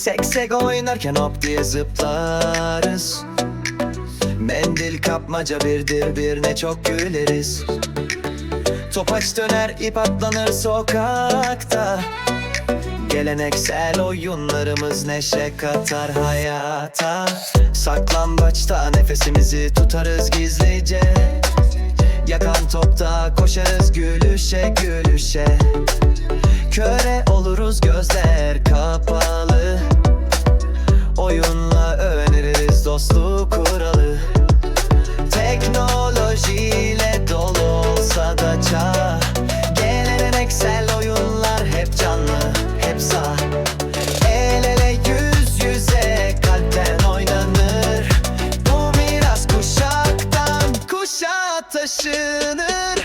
Seksek oynarken hop diye zıplarız. Mendil kapmaca birdir bir ne çok güleriz. Topaç döner ip atlanır sokakta. Geleneksel oyunlarımız neşe katar hayata. Saklambaçta nefesimizi tutarız gizlice. Yakan topta koşarız gülüşe gülüşe. Köre oluruz gözler kapalı Geleneksel oyunlar hep canlı, hep sağ. El ele yüz yüze kalpten oynanır. Bu miras kuşaktan kuşağa taşınır